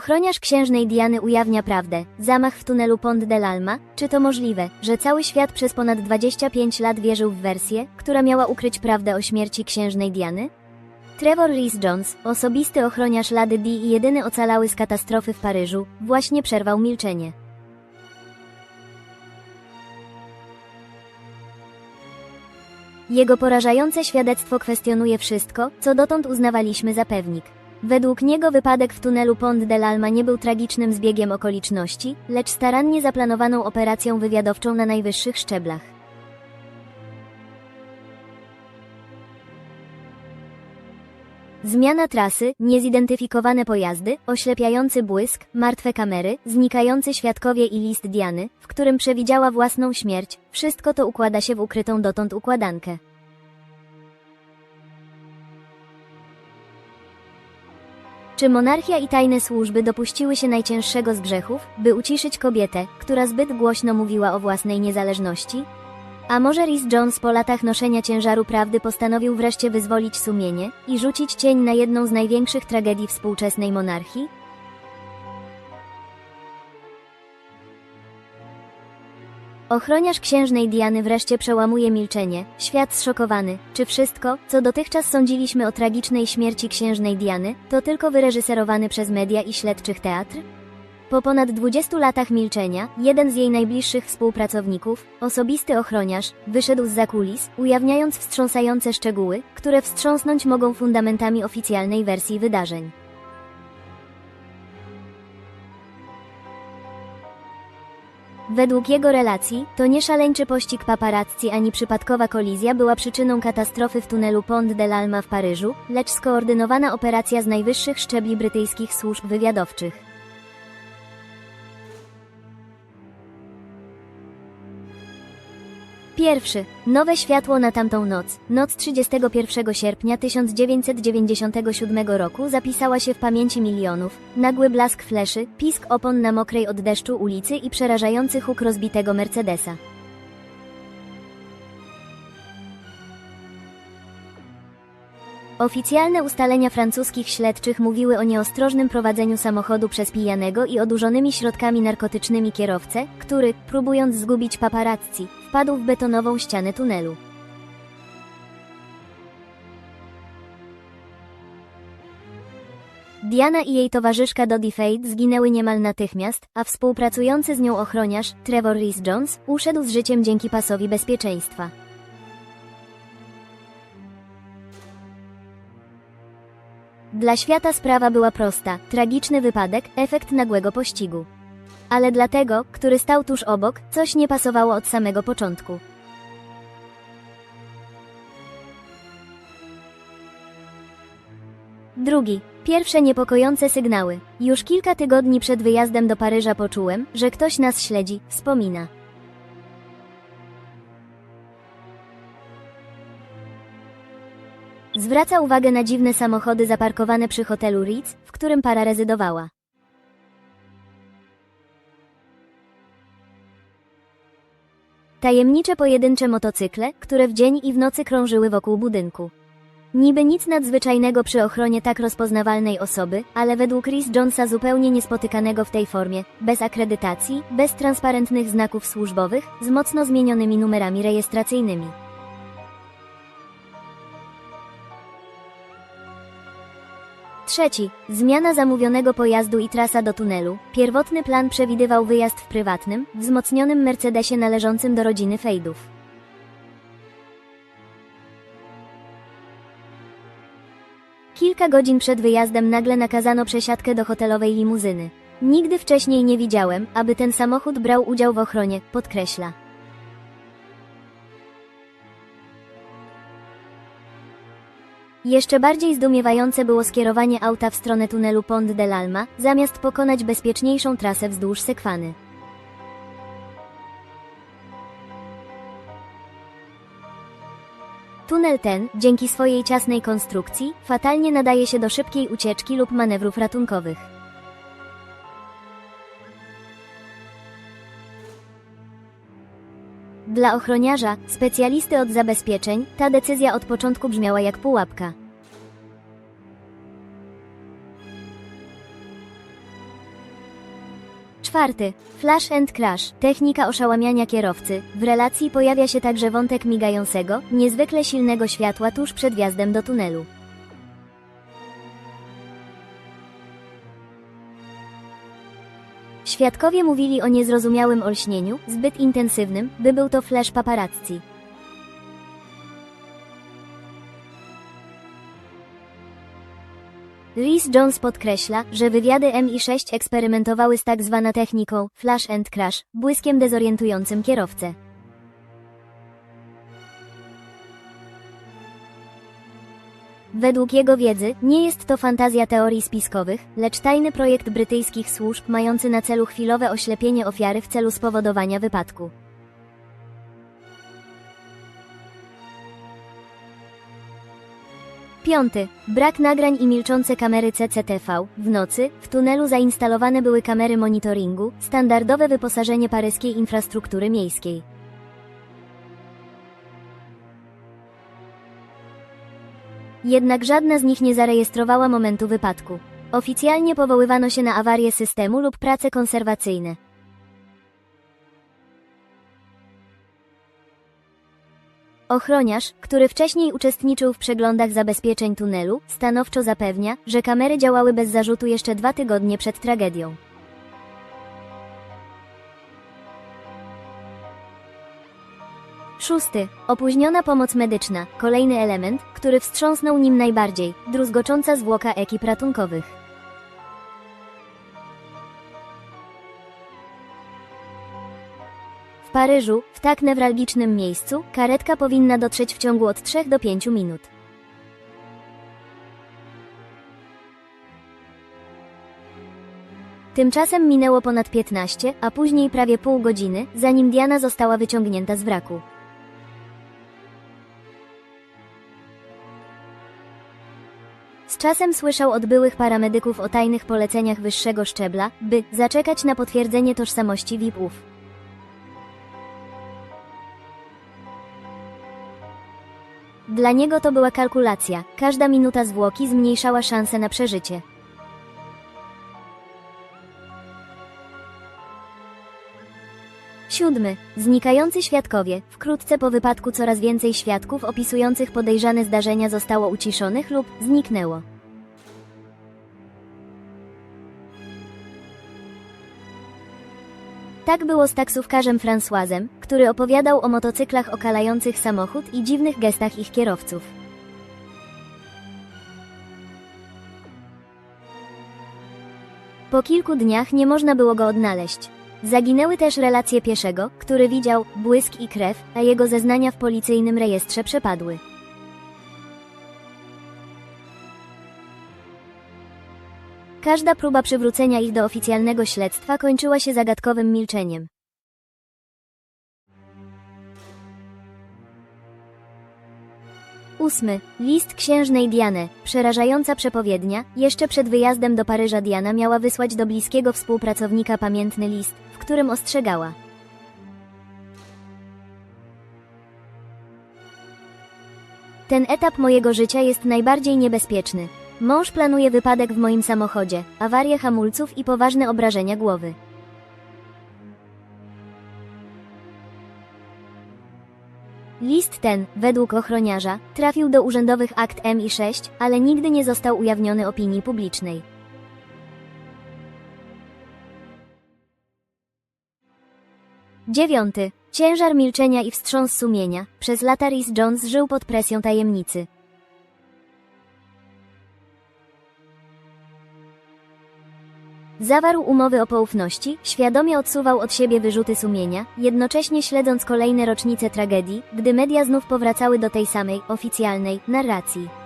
Ochroniarz księżnej Diany ujawnia prawdę. Zamach w tunelu Pont de l'Alma? Czy to możliwe, że cały świat przez ponad 25 lat wierzył w wersję, która miała ukryć prawdę o śmierci księżnej Diany? Trevor Rhys-Jones, osobisty ochroniarz Lady Di i jedyny ocalały z katastrofy w Paryżu, właśnie przerwał milczenie. Jego porażające świadectwo kwestionuje wszystko, co dotąd uznawaliśmy za pewnik. Według niego wypadek w tunelu Pont de l'Alma nie był tragicznym zbiegiem okoliczności, lecz starannie zaplanowaną operacją wywiadowczą na najwyższych szczeblach. Zmiana trasy, niezidentyfikowane pojazdy, oślepiający błysk, martwe kamery, znikający świadkowie i list Diany, w którym przewidziała własną śmierć, wszystko to układa się w ukrytą dotąd układankę. Czy monarchia i tajne służby dopuściły się najcięższego z grzechów, by uciszyć kobietę, która zbyt głośno mówiła o własnej niezależności? A może Rhys Jones po latach noszenia ciężaru prawdy postanowił wreszcie wyzwolić sumienie i rzucić cień na jedną z największych tragedii współczesnej monarchii? Ochroniarz księżnej Diany wreszcie przełamuje milczenie, świat zszokowany, czy wszystko, co dotychczas sądziliśmy o tragicznej śmierci księżnej Diany, to tylko wyreżyserowany przez media i śledczych teatr? Po ponad 20 latach milczenia, jeden z jej najbliższych współpracowników, osobisty ochroniarz, wyszedł z zakulis, ujawniając wstrząsające szczegóły, które wstrząsnąć mogą fundamentami oficjalnej wersji wydarzeń. Według jego relacji, to nie szaleńczy pościg paparazzi ani przypadkowa kolizja była przyczyną katastrofy w tunelu Pont de l'Alma w Paryżu, lecz skoordynowana operacja z najwyższych szczebli brytyjskich służb wywiadowczych. Pierwszy. Nowe światło na tamtą noc. Noc 31 sierpnia 1997 roku zapisała się w pamięci milionów. Nagły blask fleszy, pisk opon na mokrej od deszczu ulicy i przerażający huk rozbitego Mercedesa. Oficjalne ustalenia francuskich śledczych mówiły o nieostrożnym prowadzeniu samochodu przez pijanego i odurzonymi środkami narkotycznymi kierowcę, który, próbując zgubić paparazzi, wpadł w betonową ścianę tunelu. Diana i jej towarzyszka Dodie Fate zginęły niemal natychmiast, a współpracujący z nią ochroniarz, Trevor Rhys-Jones, uszedł z życiem dzięki pasowi bezpieczeństwa. Dla świata sprawa była prosta, tragiczny wypadek, efekt nagłego pościgu. Ale dla tego, który stał tuż obok, coś nie pasowało od samego początku. Drugi. Pierwsze niepokojące sygnały. Już kilka tygodni przed wyjazdem do Paryża poczułem, że ktoś nas śledzi, wspomina. Zwraca uwagę na dziwne samochody zaparkowane przy hotelu Ritz, w którym para rezydowała. Tajemnicze pojedyncze motocykle, które w dzień i w nocy krążyły wokół budynku. Niby nic nadzwyczajnego przy ochronie tak rozpoznawalnej osoby, ale według Chris Jonesa zupełnie niespotykanego w tej formie, bez akredytacji, bez transparentnych znaków służbowych, z mocno zmienionymi numerami rejestracyjnymi. Trzeci. Zmiana zamówionego pojazdu i trasa do tunelu. Pierwotny plan przewidywał wyjazd w prywatnym, wzmocnionym Mercedesie należącym do rodziny Fejdów. Kilka godzin przed wyjazdem nagle nakazano przesiadkę do hotelowej limuzyny. Nigdy wcześniej nie widziałem, aby ten samochód brał udział w ochronie, podkreśla. Jeszcze bardziej zdumiewające było skierowanie auta w stronę tunelu Pont de l'Alma, zamiast pokonać bezpieczniejszą trasę wzdłuż Sekwany. Tunel ten, dzięki swojej ciasnej konstrukcji, fatalnie nadaje się do szybkiej ucieczki lub manewrów ratunkowych. Dla ochroniarza, specjalisty od zabezpieczeń, ta decyzja od początku brzmiała jak pułapka. Czwarty. Flash and crash. Technika oszałamiania kierowcy. W relacji pojawia się także wątek migającego, niezwykle silnego światła tuż przed wjazdem do tunelu. Świadkowie mówili o niezrozumiałym olśnieniu, zbyt intensywnym, by był to flash paparazzi. Rhys Jones podkreśla, że wywiady MI6 eksperymentowały z tak zwaną techniką flash and crash, błyskiem dezorientującym kierowcę. Według jego wiedzy, nie jest to fantazja teorii spiskowych, lecz tajny projekt brytyjskich służb mający na celu chwilowe oślepienie ofiary w celu spowodowania wypadku. Piąty. Brak nagrań i milczące kamery CCTV. W nocy, w tunelu zainstalowane były kamery monitoringu, standardowe wyposażenie paryskiej infrastruktury miejskiej. Jednak żadna z nich nie zarejestrowała momentu wypadku. Oficjalnie powoływano się na awarię systemu lub prace konserwacyjne. Ochroniarz, który wcześniej uczestniczył w przeglądach zabezpieczeń tunelu, stanowczo zapewnia, że kamery działały bez zarzutu jeszcze dwa tygodnie przed tragedią. Szósty. Opóźniona pomoc medyczna. Kolejny element, który wstrząsnął nim najbardziej. Druzgocząca zwłoka ekip ratunkowych. W Paryżu, w tak newralgicznym miejscu, karetka powinna dotrzeć w ciągu od 3 do 5 minut. Tymczasem minęło ponad 15, a później prawie pół godziny, zanim Diana została wyciągnięta z wraku. Czasem słyszał od byłych paramedyków o tajnych poleceniach wyższego szczebla, by zaczekać na potwierdzenie tożsamości VIP-ów. Dla niego to była kalkulacja. Każda minuta zwłoki zmniejszała szanse na przeżycie. Siódmy. Znikający świadkowie. Wkrótce po wypadku coraz więcej świadków opisujących podejrzane zdarzenia zostało uciszonych lub zniknęło. Tak było z taksówkarzem Françoisem, który opowiadał o motocyklach okalających samochód i dziwnych gestach ich kierowców. Po kilku dniach nie można było go odnaleźć. Zaginęły też relacje pieszego, który widział błysk i krew, a jego zeznania w policyjnym rejestrze przepadły. Każda próba przywrócenia ich do oficjalnego śledztwa kończyła się zagadkowym milczeniem. Ósmy. List księżnej Diany. Przerażająca przepowiednia. Jeszcze przed wyjazdem do Paryża Diana miała wysłać do bliskiego współpracownika pamiętny list, którym ostrzegała. Ten etap mojego życia jest najbardziej niebezpieczny. Mąż planuje wypadek w moim samochodzie, awarię hamulców i poważne obrażenia głowy. List ten, według ochroniarza, trafił do urzędowych akt MI6, ale nigdy nie został ujawniony opinii publicznej. Dziewiąty. Ciężar milczenia i wstrząs sumienia. Przez lata Rhys Jones żył pod presją tajemnicy. Zawarł umowy o poufności, świadomie odsuwał od siebie wyrzuty sumienia, jednocześnie śledząc kolejne rocznice tragedii, gdy media znów powracały do tej samej, oficjalnej, narracji.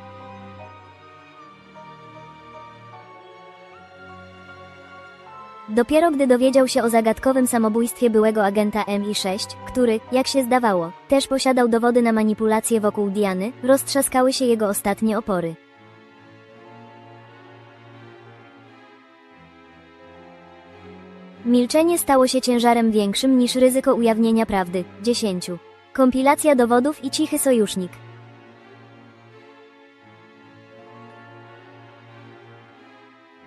Dopiero gdy dowiedział się o zagadkowym samobójstwie byłego agenta MI6, który, jak się zdawało, też posiadał dowody na manipulacje wokół Diany, roztrzaskały się jego ostatnie opory. Milczenie stało się ciężarem większym niż ryzyko ujawnienia prawdy. 10. Kompilacja dowodów i cichy sojusznik.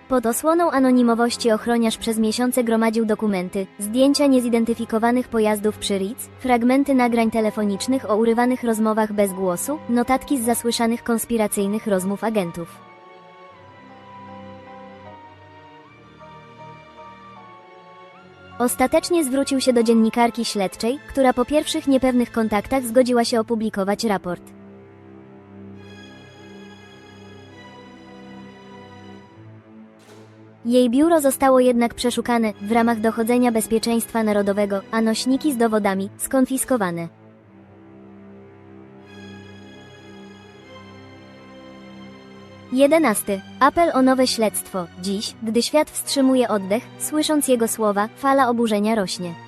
Pod osłoną anonimowości ochroniarz przez miesiące gromadził dokumenty, zdjęcia niezidentyfikowanych pojazdów przy Ritz, fragmenty nagrań telefonicznych o urywanych rozmowach bez głosu, notatki z zasłyszanych konspiracyjnych rozmów agentów. Ostatecznie zwrócił się do dziennikarki śledczej, która po pierwszych niepewnych kontaktach zgodziła się opublikować raport. Jej biuro zostało jednak przeszukane w ramach dochodzenia bezpieczeństwa narodowego, a nośniki z dowodami skonfiskowane. Jedenasty. Apel o nowe śledztwo. Dziś, gdy świat wstrzymuje oddech, słysząc jego słowa, fala oburzenia rośnie.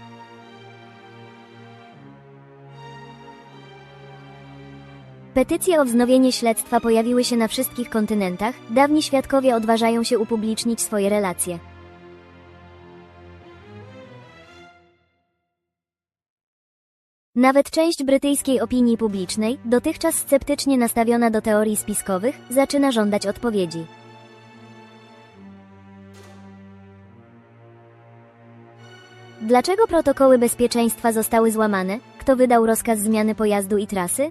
Petycje o wznowienie śledztwa pojawiły się na wszystkich kontynentach, dawni świadkowie odważają się upublicznić swoje relacje. Nawet część brytyjskiej opinii publicznej, dotychczas sceptycznie nastawiona do teorii spiskowych, zaczyna żądać odpowiedzi. Dlaczego protokoły bezpieczeństwa zostały złamane? Kto wydał rozkaz zmiany pojazdu i trasy?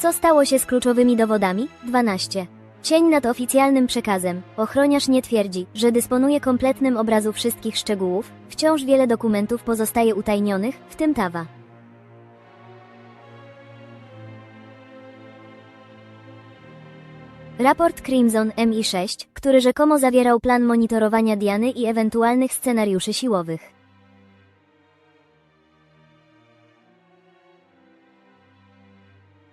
Co stało się z kluczowymi dowodami? 12. Cień nad oficjalnym przekazem. Ochroniarz nie twierdzi, że dysponuje kompletnym obrazu wszystkich szczegółów, wciąż wiele dokumentów pozostaje utajnionych, w tym tawa. Raport Crimson MI6, który rzekomo zawierał plan monitorowania Diany i ewentualnych scenariuszy siłowych.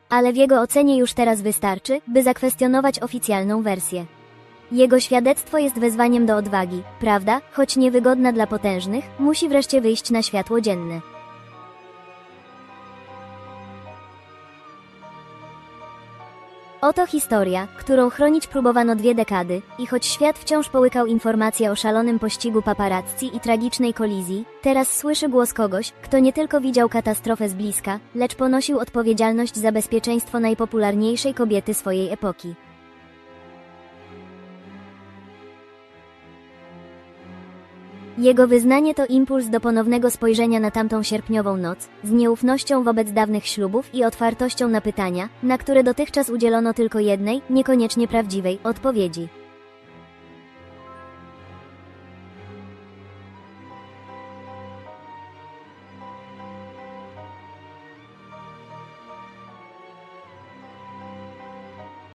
Ale w jego ocenie już teraz wystarczy, by zakwestionować oficjalną wersję. Jego świadectwo jest wezwaniem do odwagi, prawda, choć niewygodna dla potężnych, musi wreszcie wyjść na światło dzienne. Oto historia, którą chronić próbowano dwie dekady, i choć świat wciąż połykał informacje o szalonym pościgu paparazzi i tragicznej kolizji, teraz słyszy głos kogoś, kto nie tylko widział katastrofę z bliska, lecz ponosił odpowiedzialność za bezpieczeństwo najpopularniejszej kobiety swojej epoki. Jego wyznanie to impuls do ponownego spojrzenia na tamtą sierpniową noc, z nieufnością wobec dawnych ślubów i otwartością na pytania, na które dotychczas udzielono tylko jednej, niekoniecznie prawdziwej, odpowiedzi.